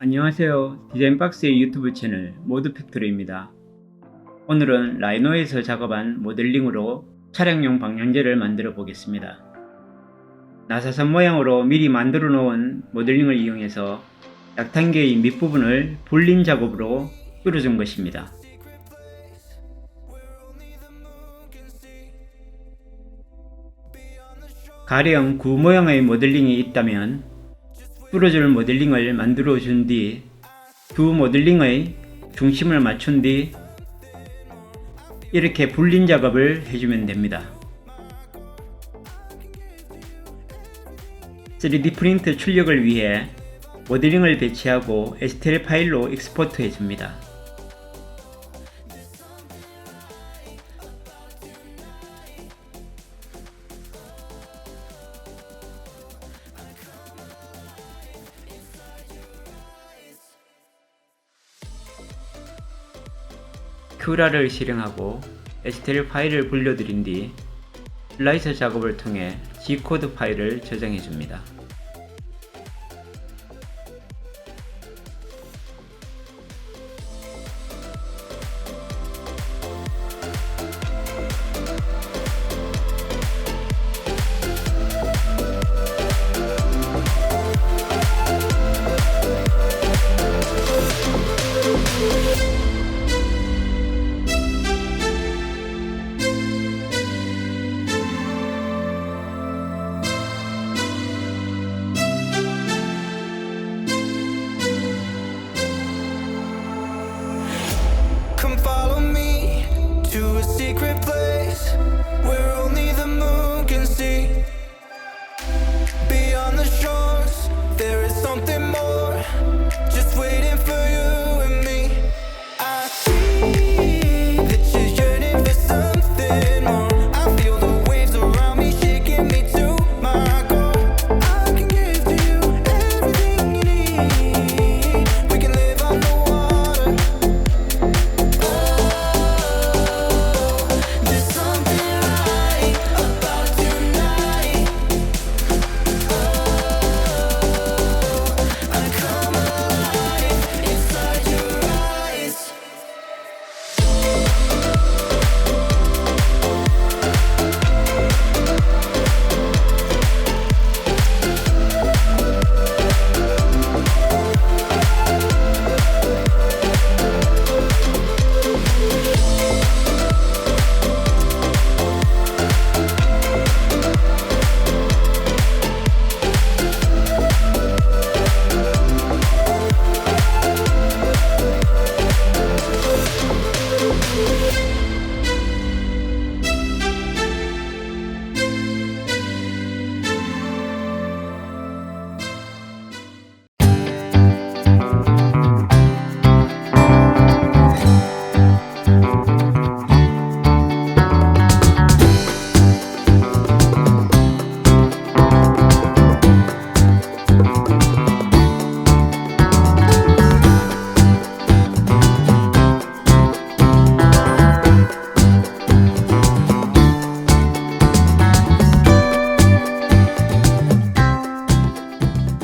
안녕하세요. 디자인박스의 유튜브 채널 모드 팩토리입니다. 오늘은 라이노에서 작업한 모델링으로 차량용 방향제를 만들어 보겠습니다. 나사선 모양으로 미리 만들어 놓은 모델링을 이용해서 약탄계의 밑부분을 불린 작업으로 뚫어준 것입니다. 가령 구 모양의 모델링이 있다면 뚫어줄 모델링을 만들어 준 뒤 두 모델링의 중심을 맞춘 뒤 이렇게 불린 작업을 해주면 됩니다. 3D 프린트 출력을 위해 모델링을 배치하고 STL 파일로 익스포트 해 줍니다. 큐라를 실행하고 STL 파일을 불려드린 뒤 슬라이서 작업을 통해 G코드 파일을 저장해 줍니다. a secret place where only the moon can see. Beyond the shores, there is something more just waiting.